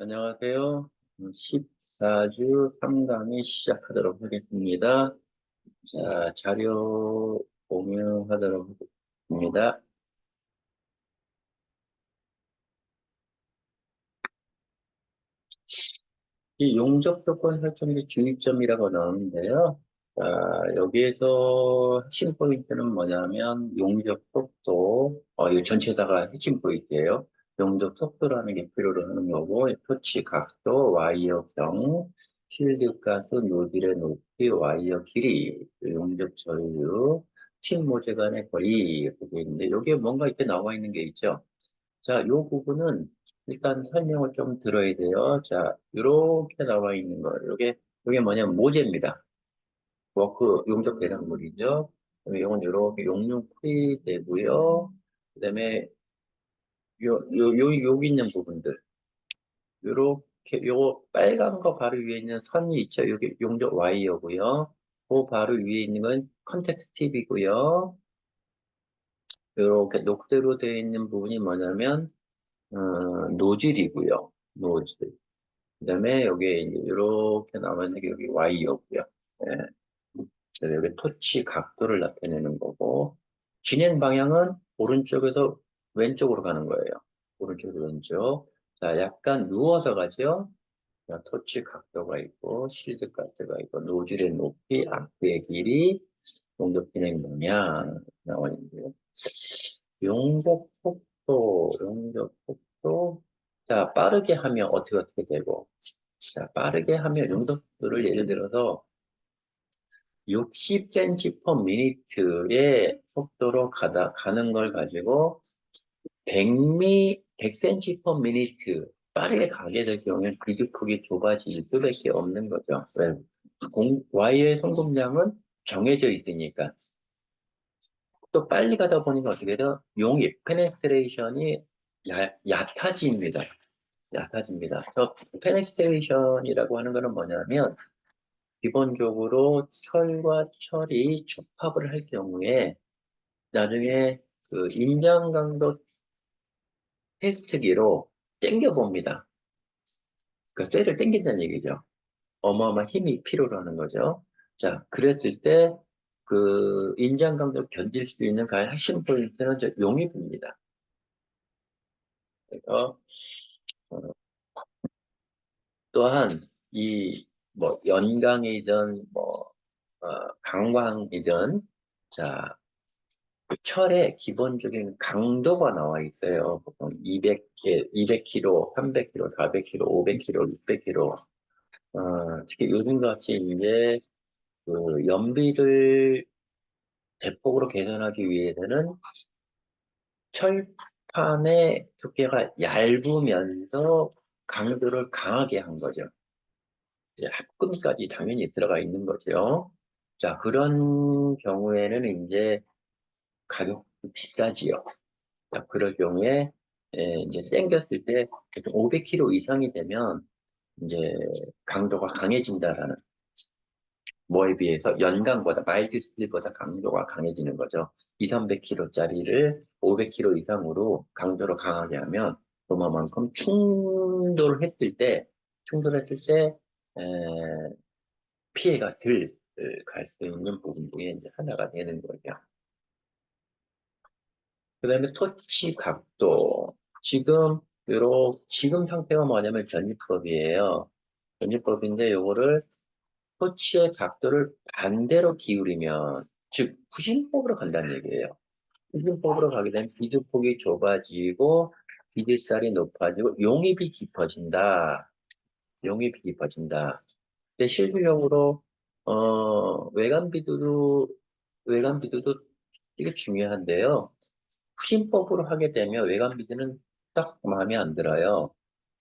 안녕하세요. 14주 3강이 시작하도록 하겠습니다. 자, 자료 공유하도록 하겠습니다. 이 용접 조건 설정의 주의점이라고 나오는데요. 자, 여기에서 핵심 포인트는 뭐냐면 용접 속도, 어, 이 전체다가 핵심 포인트예요. 용접 속도라는 게 필요로 하는 거고, 표치 각도, 와이어경, 실드 가스, 노즐의 높이, 와이어 길이, 용접 전류, 팀 모재 간의 거리 돼 있는데, 여기에 뭔가 이렇게 나와 있는 게 있죠. 자, 요 부분은 일단 설명을 좀 들어야 돼요. 자, 이렇게 나와 있는 거, 요게, 요게 뭐냐면 모재입니다. 워크 용접 대상물이죠. 이건 이렇게 용융 풀이 되고요. 그다음에 요, 요, 요, 여기 있는 부분들. 요렇게, 요 빨간 거 바로 위에 있는 선이 있죠. 여기 용접 와이어고요. 그 바로 위에 있는 건 컨택트 팁이고요. 요렇게 녹대로 되어 있는 부분이 뭐냐면, 어, 노즐이고요. 노즐. 그 다음에 여기에 이제 이렇게 남아있는 게 여기 와이어고요. 예. 그래서 여기 토치 각도를 나타내는 거고, 진행 방향은 오른쪽에서 왼쪽으로 가는 거예요. 오른쪽에서 왼쪽. 자, 약간 누워서 가죠. 자, 토치 각도가 있고, 실드 가스가 있고, 노즐의 높이, 악의 길이, 용접 진행 방향 나와 있는데요. 용접 속도, 용접 속도. 자, 빠르게 하면 어떻게 어떻게 되고, 자, 빠르게 하면 용접 속도를 예를 들어서 60cm per minute의 속도로 가다, 가는 걸 가지고 100미, 100cm per minute 빠르게 가게 될 경우에 비드 폭이 좁아질 수밖에 없는 거죠. 왜? 공, 와이어의 송금량은 정해져 있으니까. 또 빨리 가다 보니까 어떻게 돼요? 용입, 페네스트레이션이 얕아집니다. 얕아집니다. 저 페네스트레이션이라고 하는 거는 뭐냐면 기본적으로 철과 철이 접합을 할 경우에 나중에 그 임장 강도 테스트기로 땡겨 봅니다. 그 쇠를 땡긴다는 얘기죠. 어마어마한 힘이 필요로 하는 거죠. 자, 그랬을 때그 임장 강도를 견딜 수 있는 가장 핵심 포인트는 저 용입입니다. 그래서 어, 또한 이 뭐 연강이든 뭐 어, 강광이든 자 철의 기본적인 강도가 나와 있어요. 보통 200개, 200kg, 300kg, 400kg, 500kg, 600kg. 어, 특히 요즘같이 이제 그 연비를 대폭으로 개선하기 위해서는 철판의 두께가 얇으면서 강도를 강하게 한 거죠. 합금까지 당연히 들어가 있는 거죠. 자, 그런 경우에는 이제 가격도 비싸지요. 자, 그럴 경우에 에, 이제 땡겼을 때 500kg 이상이 되면 이제 강도가 강해진다라는 뭐에 비해서 연강보다 마일드 스틸보다 강도가 강해지는 거죠. 2, 300kg짜리를 500kg 이상으로 강도로 강하게 하면 그만큼 충돌을 했을 때 충돌했을 때 에, 피해가 덜 갈 수 있는 부분 중에 이제 하나가 되는 거죠. 그 다음에 토치 각도. 지금, 요런, 지금 상태가 뭐냐면 전지법이에요. 전지법인데 요거를 토치의 각도를 반대로 기울이면, 즉, 후진법으로 간다는 얘기예요. 후진법으로 가게 되면 비드폭이 좁아지고, 비드살이 높아지고, 용입이 깊어진다. 용입이 깊어진다. 근데 실질적으로, 어, 외관 비두도, 외관 비두도 되게 중요한데요. 후진법으로 하게 되면 외관 비드는 딱 마음에 안 들어요.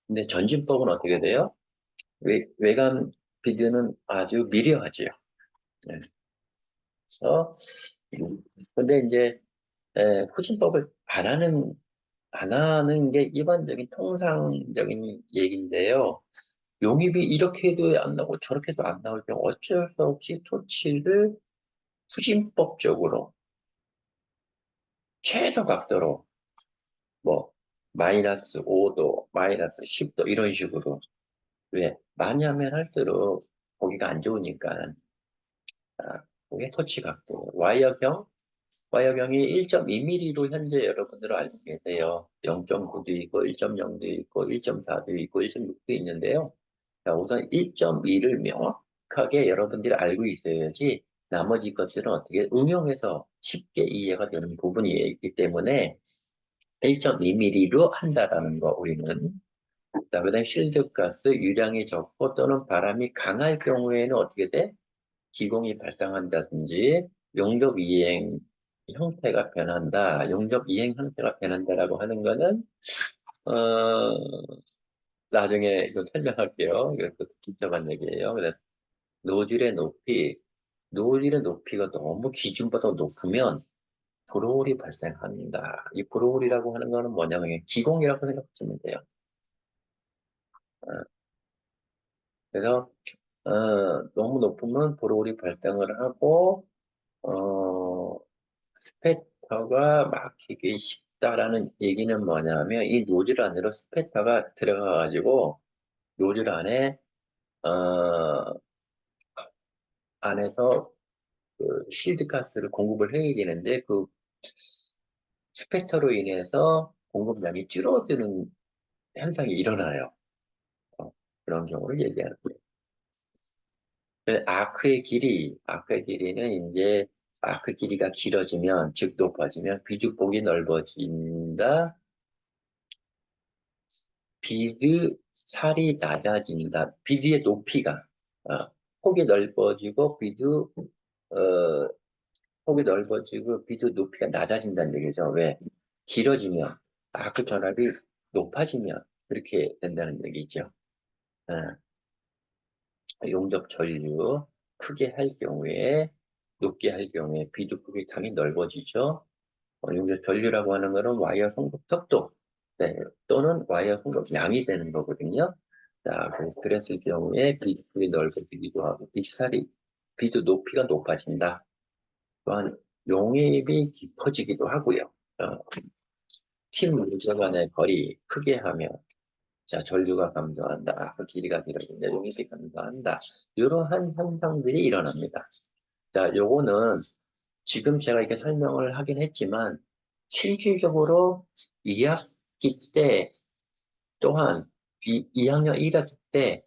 근데 전진법은 어떻게 돼요? 외, 외관 비드는 아주 미려하지요. 네. 어, 근데 이제 에, 후진법을 안 하는 안 하는 게 일반적인 통상적인 얘기인데요. 용입이 이렇게 해도 안 나오고 저렇게 해도 안 나올 경우 어쩔 수 없이 토치를 후진법적으로 최소 각도로 뭐 마이너스 5도, 마이너스 10도 이런 식으로. 왜? 많이 하면 할수록 보기가 안 좋으니까. 아, 그게 토치 각도. 와이어경? 와이어경이 1.2mm로 현재 여러분들 알고 계세요. 0.9도 있고 1.0도 있고 1.4도 있고 1.6도 있는데요. 자, 우선 1.2를 명확하게 여러분들이 알고 있어야지 나머지 것들은 어떻게 응용해서 쉽게 이해가 되는 부분이 있기 때문에 1.2mm로 한다라는 거 우리는 자, 그 다음에 실드 가스 유량이 적고 또는 바람이 강할 경우에는 어떻게 돼? 기공이 발생한다든지 용접 이행 형태가 변한다. 용접 이행 형태가 변한다라고 하는 거는 어 나중에 설명할게요. 복잡한 얘기예요. 노즐의 높이, 노즐의 높이가 너무 기준보다 높으면 브로울이 발생한다. 이 브로울이라고 하는 거는 뭐냐면 기공이라고 생각하시면 돼요. 어. 그래서 어, 너무 높으면 브로울이 발생을 하고 어, 스페터가 막히기 쉽다라는 얘기는 뭐냐면 이 노즐 안으로 스페터가 들어가가지고 노즐 안에 어, 안에서 그 실드 가스를 공급을 해야 되는데 그 스페터로 인해서 공급량이 줄어드는 현상이 일어나요. 어, 그런 경우를 얘기하는 거예요. 그 아크의 길이, 아크의 길이는 이제 아크 길이가 길어지면, 즉 높아지면 비주폭이 넓어진다. 비드 살이 낮아진다. 비드의 높이가 어, 폭이 넓어지고 비드 어, 폭이 넓어지고 비드 높이가 낮아진다는 얘기죠. 왜? 길어지면 아크 전압이 높아지면 그렇게 된다는 얘기죠. 어. 용접 전류 크게 할 경우에 높게 할 경우에 비주폭이 당연히 넓어지죠. 어, 용접 전류라고 하는 것은 와이어 송급 속도 네, 또는 와이어 송급 양이 되는 거거든요. 자, 그래서 그랬을 경우에 비주폭이 넓어지기도 하고 빅살이 비주 높이가 높아진다. 또한 용입이 깊어지기도 하고요. 어, 팀 문제 간의 거리 크게 하면 자, 전류가 감소한다. 그 길이가 길어진다. 용입이 감소한다. 이러한 현상들이 일어납니다. 자, 요거는 지금 제가 이렇게 설명을 하긴 했지만 실질적으로 2학기 때 또한 2, 2학년 1학기 때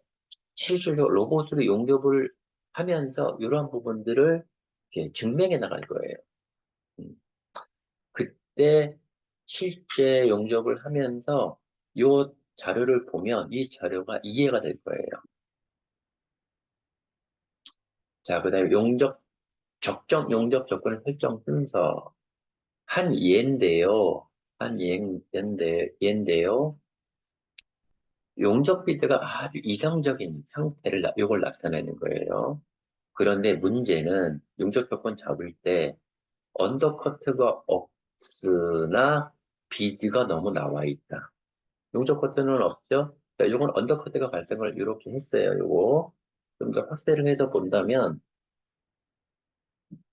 실질적으로 로봇으로 용접을 하면서 이러한 부분들을 이렇게 증명해 나갈 거예요. 음. 그때 실제 용접을 하면서 요 자료를 보면 이 자료가 이해가 될 거예요. 자, 그 다음에 용접, 적정 용접 조건의 설정 순서. 한 예인데요. 한 예인데, 예인데요. 용접 비드가 아주 이상적인 상태를, 요걸 나타내는 거예요. 그런데 문제는 용접 조건 잡을 때 언더커트가 없으나 비드가 너무 나와 있다. 용접 커트는 없죠. 자, 이건 언더커트가 발생을 이렇게 했어요. 요거 좀 더 확대를 해서 본다면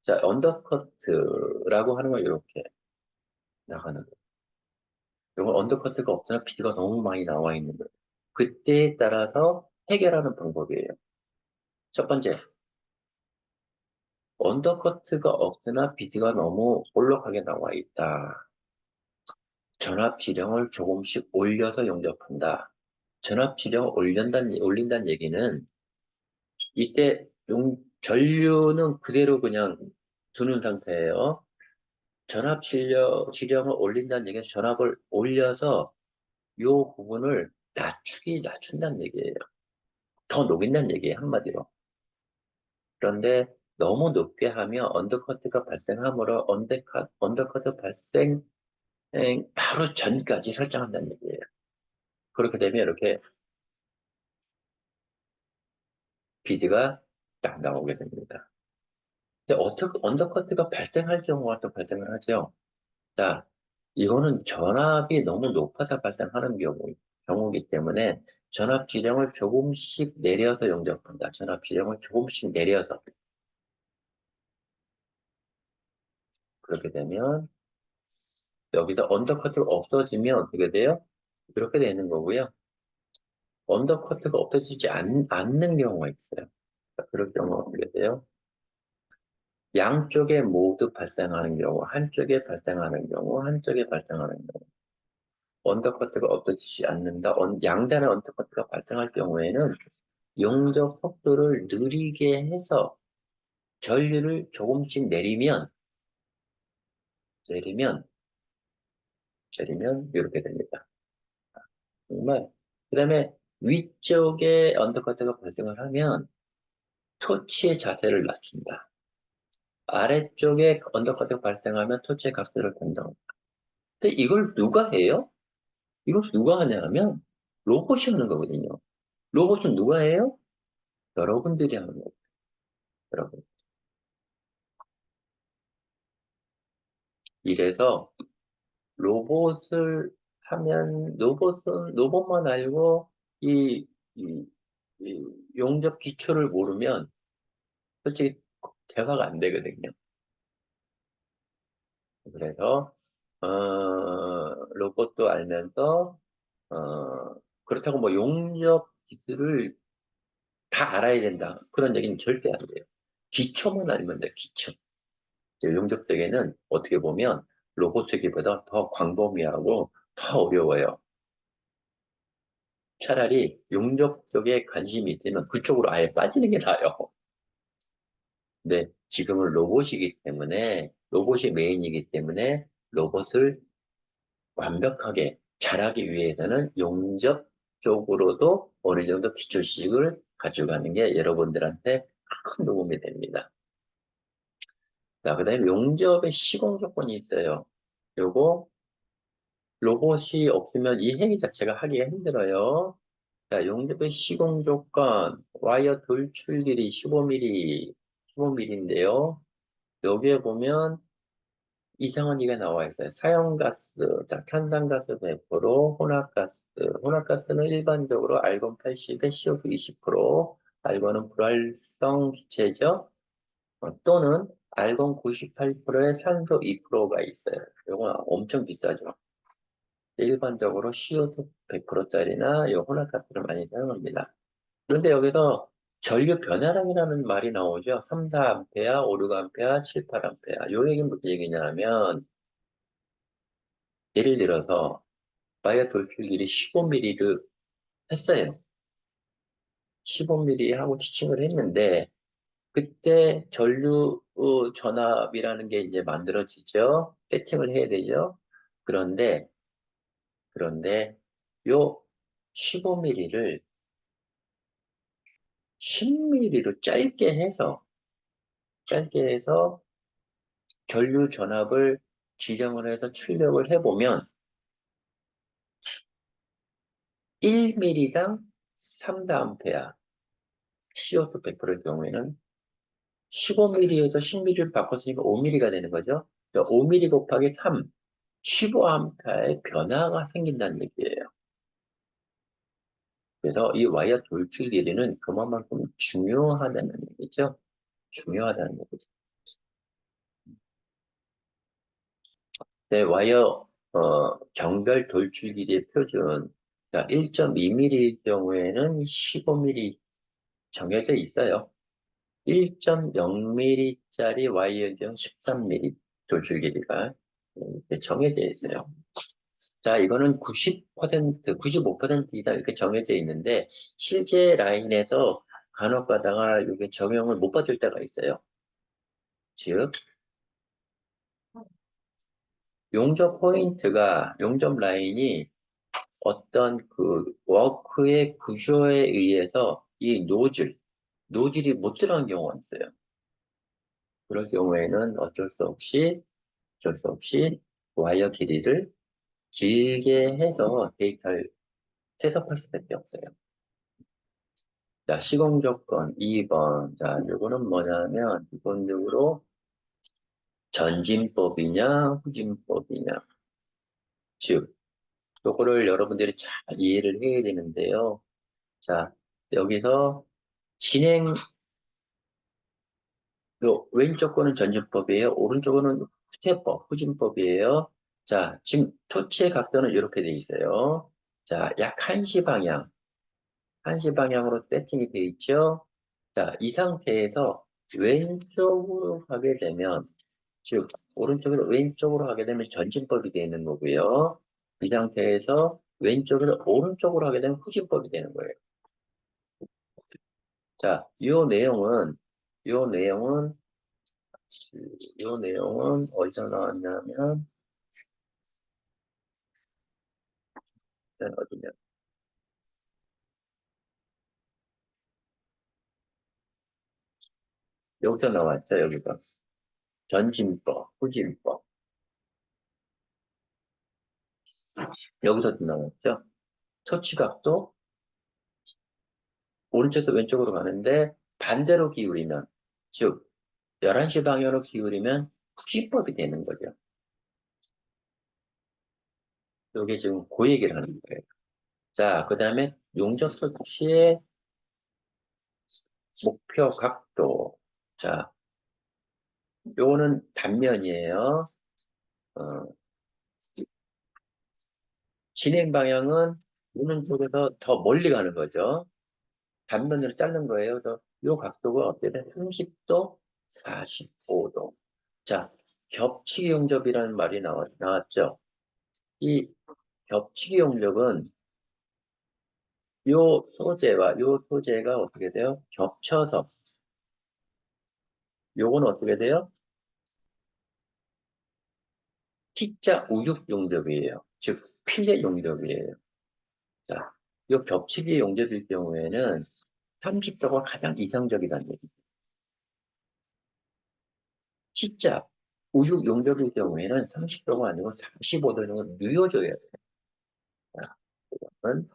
자 언더커트라고 하는 건 이렇게 나가는 거예요. 이건 언더커트가 없으나 비드가 너무 많이 나와 있는 거예요. 그때에 따라서 해결하는 방법이에요. 첫 번째, 언더커트가 없으나 비드가 너무 올록하게 나와 있다. 전압 지령을 조금씩 올려서 용접한다. 전압 지령을 올린다는, 올린다는 얘기는 이때 용, 전류는 그대로 그냥 두는 상태예요. 전압 지령, 지령을 올린다는 얘기는 전압을 올려서 이 부분을 낮추기, 낮춘다는 얘기예요. 더 녹인다는 얘기예요, 한마디로. 그런데 너무 높게 하면 언더커트가 발생하므로 언더커, 언더커트 발생 바로 전까지 설정한다는 얘기예요. 그렇게 되면 이렇게 비드가 딱 나오게 됩니다. 근데 어떻게 언더커트가 발생할 경우가 또 발생을 하죠. 자, 이거는 전압이 너무 높아서 발생하는 경우, 경우이기 때문에 전압 지령을 조금씩 내려서 용접한다. 전압 지령을 조금씩 내려서. 그렇게 되면 여기서 언더커트가 없어지면 어떻게 돼요? 이렇게 되는 거고요. 언더커트가 없어지지 않, 않는 경우가 있어요. 자, 그럴 경우가 어떻게 돼요? 양쪽에 모두 발생하는 경우, 한쪽에 발생하는 경우, 한쪽에 발생하는 경우. 언더커트가 없어지지 않는다. 언- 양단의 언더커트가 발생할 경우에는 용접 속도를 느리게 해서 전류를 조금씩 내리면, 내리면, 내리면 이렇게 됩니다. 정말. 그 다음에 위쪽에 언더커트가 발생을 하면 토치의 자세를 낮춘다. 아래쪽에 언더커트가 발생하면 토치의 각도를 변동한다. 근데 이걸 누가 해요? 이걸 누가 하냐면 로봇이 하는 거거든요. 로봇은 누가 해요? 여러분들이 하는 거예요. 여러분. 이래서 로봇을 하면 로봇은 로봇만 알고 이, 이, 이 용접 기초를 모르면 솔직히 대화가 안 되거든요. 그래서 어, 로봇도 알면서 어, 그렇다고 뭐 용접 기술을 다 알아야 된다 그런 얘기는 절대 안 돼요. 기초만 알면 돼 기초. 용접 세계는 어떻게 보면 로봇 세계보다 더 광범위하고 더 어려워요. 차라리 용접 쪽에 관심이 있으면 그쪽으로 아예 빠지는 게 나아요. 근데 지금은 로봇이기 때문에 로봇이 메인이기 때문에 로봇을 완벽하게 잘하기 위해서는 용접 쪽으로도 어느 정도 기초 지식을 가져가는 게 여러분들한테 큰 도움이 됩니다. 자, 그 다음에 용접의 시공 조건이 있어요. 요거 로봇이 없으면 이 행위 자체가 하기가 힘들어요. 자, 용접의 시공 조건, 와이어 돌출 길이 15mm, 15mm인데요. 여기에 보면 이상한 얘기가 나와 있어요. 사용가스, 자, 탄산가스 100%, 혼합가스. 혼합가스는 일반적으로 알곤 80에 CO2 20%, 알곤은 불활성 기체죠. 어, 또는 알곤 98%에 산소 2%가 있어요. 이건 엄청 비싸죠. 일반적으로 CO2 100%짜리나 이 혼합가스를 많이 사용합니다. 그런데 여기서 전류 변화량이라는 말이 나오죠. 3, 4A, 5, 6A, 7, 8A. 요 얘기는 무슨 얘기냐면, 예를 들어서, 와이어 돌출길이 15mm를 했어요. 15mm 하고 티칭을 했는데, 그때 전류 어, 전압이라는 게 이제 만들어지죠. 세팅을 해야 되죠. 그런데, 그런데, 요 15mm를 10mm로 짧게 해서, 짧게 해서 전류 전압을 지정을 해서 출력을 해보면 1mm당 3A CO2 100%의 경우에는 15mm에서 10mm를 바꿨으니까 5mm가 되는 거죠. 5mm 곱하기 3, 15A의 변화가 생긴다는 얘기예요. 그래서 이 와이어 돌출 길이는 그만큼 중요하다는 얘기죠. 중요하다는 얘기죠. 네, 와이어 어, 경별 돌출 길이의 표준 자, 1.2mm일 경우에는 15mm 정해져 있어요. 1.0mm짜리 와이어 경 13mm 돌출 길이가 정해져 있어요. 자, 이거는 90%, 95% 이상 이렇게 정해져 있는데 실제 라인에서 간혹 가다가 이게 적용을 못 받을 때가 있어요. 즉, 용접 포인트가, 용접 라인이 어떤 그 워크의 구조에 의해서 이 노즐, 노즐이 못 들어간 경우가 있어요. 그럴 경우에는 어쩔 수 없이, 어쩔 수 없이 와이어 길이를 길게 해서 데이터를 셋업할 수밖에 없어요. 자, 시공 조건 2번. 자, 이거는 뭐냐면, 기본적으로 전진법이냐, 후진법이냐. 즉, 요거를 여러분들이 잘 이해를 해야 되는데요. 자, 여기서 진행, 요 왼쪽 거는 전진법이에요. 오른쪽 거는 후퇴법, 후진법이에요. 자, 지금 토치의 각도는 이렇게 돼 있어요. 자, 약 1시 방향. 1시 방향으로 세팅이 돼 있죠. 자, 이 상태에서 왼쪽으로 가게 되면, 즉, 오른쪽으로 왼쪽으로 가게 되면 전진법이 되는 거고요. 이 상태에서 왼쪽으로 오른쪽으로 하게 되면 후진법이 되는 거예요. 자, 이 내용은, 이 내용은, 이 내용은 어디서 나왔냐면, 어디냐. 여기서 나왔죠, 여기가. 전진법, 후진법. 여기서도 나왔죠. 터치각도 오른쪽에서 왼쪽으로 가는데 반대로 기울이면, 즉, 11시 방향으로 기울이면 후진법이 되는 거죠. 이게 지금 그 얘기를 하는 거예요. 자, 그 다음에 용접 설치의 목표 각도. 자, 요거는 단면이에요. 어, 진행 방향은 오른쪽에서 더 멀리 가는 거죠. 단면으로 자른 거예요. 그래서 요 각도가 돼? 30도, 45도. 자, 겹치기 용접이라는 말이 나왔, 나왔죠. 이 겹치기 용접은 요 소재와 요 소재가 어떻게 돼요? 겹쳐서 요건 어떻게 돼요? T자 우육 용접이에요. 즉 필렛 용접이에요. 자, 요 겹치기 용접일 경우에는 30도가 가장 이상적이라는 얘기죠. T자 우육 용접일 경우에는 30도가 아니고 45도 정도 누워줘야 돼요. 자, 그러면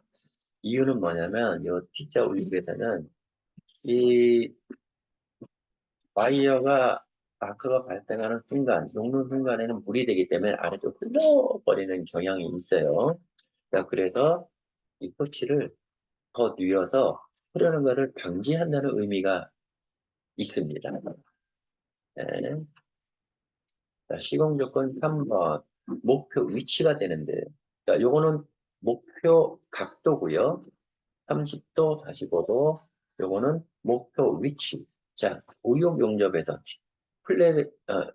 이유는 뭐냐면, 이 T자 우익에서는 이 와이어가 마크가 발생하는 순간, 녹는 순간에는 물이 되기 때문에 아래쪽 흘러버리는 경향이 있어요. 자, 그래서 이 토치를 더 뉘어서 흐르는 것을 방지한다는 의미가 있습니다. 네. 자, 시공 조건 3번. 목표 위치가 되는데, 자, 요거는 목표 각도고요. 30도, 45도. 요거는 목표 위치. 자, 우육 용접에서 플랫, 어,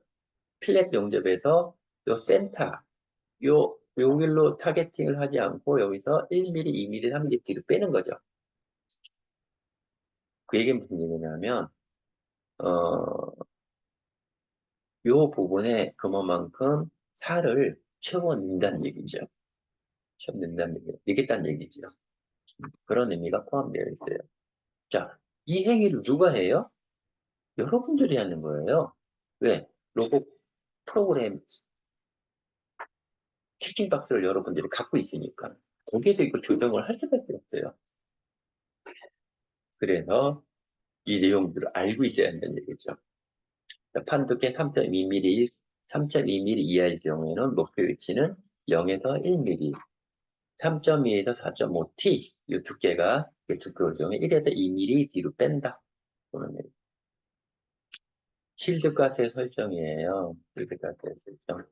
필렛 용접에서 요 센터, 요, 여기로 타겟팅을 하지 않고 여기서 1mm, 2mm, 3mm 뒤로 빼는 거죠. 그 얘기는 무슨 얘기냐면, 어, 요 부분에 그만큼 살을 채워 넣는다는 얘기죠. 넣는다는 얘기, 넣겠다는 얘기죠. 그런 의미가 포함되어 있어요. 자, 이 행위를 누가 해요? 여러분들이 하는 거예요. 왜? 로봇 프로그램 키킹박스를 여러분들이 갖고 있으니까 거기에도 이거 조정을 할 수밖에 없어요. 그래서 이 내용들을 알고 있어야 한다는 얘기죠. 판두께 3.2mm, 3.2mm 이하일 경우에는 목표 위치는 0에서 1mm, 3.2에서 4.5T 이 두께가 두께울 경우에 1에서 2mm 뒤로 뺀다. 그런 얘기. 실드 가스의 설정이에요. 실드 가스의 설정.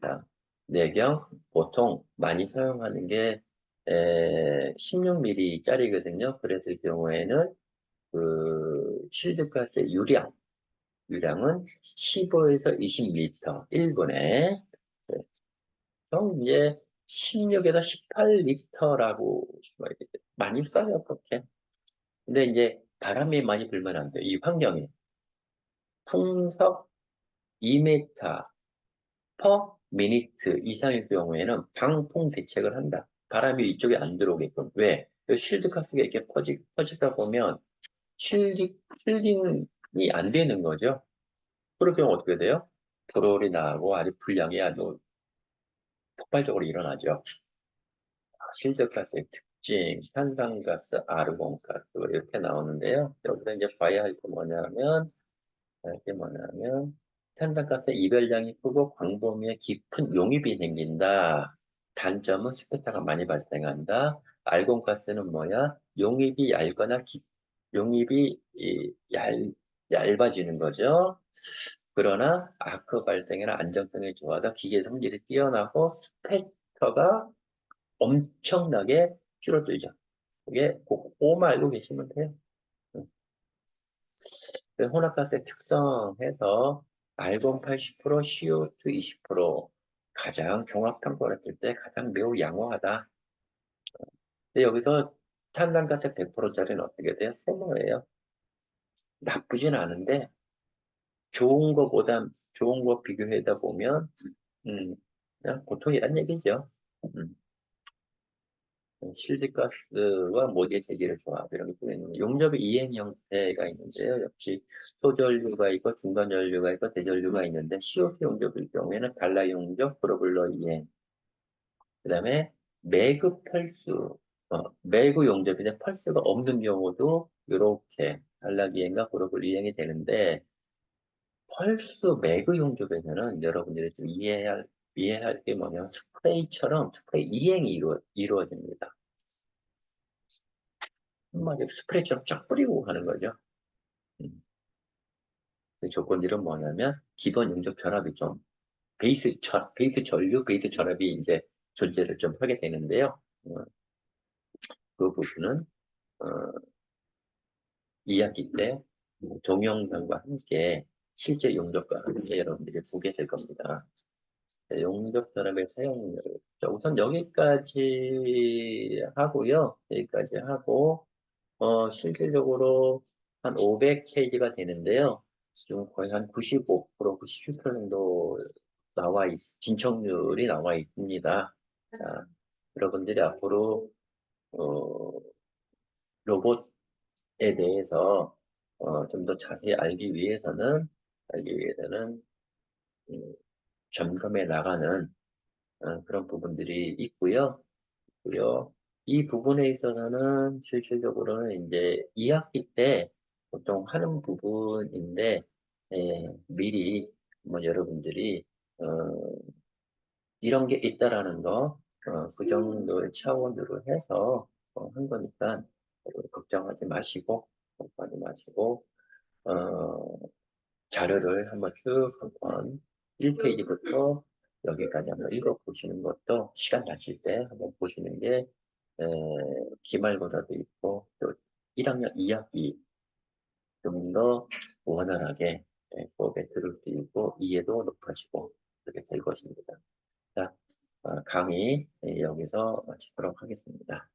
자, 내경 보통 많이 사용하는 게 에, 16mm짜리거든요. 그랬을 경우에는 그 실드 가스의 유량 유량은 15에서 20리터 1분에 형 이제 16에서 18리터라고 많이 써요 그렇게 근데 이제 바람이 많이 불면 안 돼요 이 환경에 풍속 2m 퍼 미니트 이상일 경우에는 방풍 대책을 한다. 바람이 이쪽에 안 들어오게끔. 왜? 실드 가스가 이렇게 퍼지, 퍼지다 보면 실딩, 실딩이 안 되는 거죠. 그럴 경우 어떻게 돼요? 불월이 나고 아주 불량이 아주 폭발적으로 일어나죠. 실드 가스의 특징, 탄산가스, 아르곤가스 이렇게 나오는데요. 여기서 이제 봐야 할 게 뭐냐면 이게 뭐냐면 탄산가스 이별량이 크고 광범위에 깊은 용입이 생긴다. 단점은 스페타가 많이 발생한다. 알곤가스는 뭐야? 용입이 얇거나 깊, 용입이 이, 얇, 얇아지는 거죠. 그러나 아크 발생이나 안정성이 좋아서 기계 성질이 뛰어나고 스펙터가 엄청나게 줄어들죠. 그게 그거만 알고 계시면 돼요. 응. 그 혼합가스의 특성에서 알곤 80%, CO2 20% 가장 종합평가를 했을 때 가장 매우 양호하다. 근데 여기서 탄산가스 100%짜리는 어떻게 돼요? 세모예요. 나쁘진 않은데 좋은 거보다 좋은 거 비교하다 보면 음, 그냥 보통이란 얘기죠. 음. 실드가스와 모디의 재질을 조합 이런 게 있는 용접의 이행 형태가 있는데요. 역시 소전류가 있고 중간전류가 있고 대전류가 있는데 CO2 용접일 경우에는 달라 용접, 프로블러 이행 그 다음에 매그 펄스 어, 매그 용접인데 펄스가 없는 경우도 이렇게 달라 이행과 프로블러 이행이 되는데 펄스 매그 용접에서는 여러분들이 좀 이해할 이해할 게 뭐냐면 스프레이처럼 스프레이 이행이 이루, 이루어집니다. 한마디로 스프레이처럼 쫙 뿌리고 하는 거죠. 음. 그 조건들은 뭐냐면 기본 용접 결합이 좀 베이스 절 베이스 전류 베이스 결합이 이제 존재를 좀 하게 되는데요. 어, 그 부분은 어, 2학기 때 동영상과 함께 실제 용접과 함께 여러분들이 보게 될 겁니다. 네, 용접 결합의 사용률. 자, 우선 여기까지 하고요. 여기까지 하고, 어, 실질적으로 한 500페이지가 되는데요. 지금 거의 한 95%, 97% 정도 나와 있, 진척률이 나와 있습니다. 자, 여러분들이 앞으로, 어, 로봇에 대해서, 어, 좀 더 자세히 알기 위해서는, 알기 위해서는, 음, 점검해 나가는 어, 그런 부분들이 있고요. 있고요. 이 부분에 있어서는 실질적으로는 이제 2학기 때 보통 하는 부분인데 예, 미리 뭐 여러분들이 어, 이런 게 있다라는 거, 어, 그 정도의 차원으로 해서 어, 한 거니까 걱정하지 마시고 걱정하지 마시고 어, 자료를 한번 쭉 한번 1페이지부터 여기까지 한번 읽어보시는 것도 시간 나실 때 한번 보시는 게 에, 기말고사도 있고 또 1학년 2학기 좀 더 원활하게 에, 수업에 들을 수 있고 이해도 높아지고 그렇게 될 것입니다. 자, 어, 강의 에, 여기서 마치도록 하겠습니다.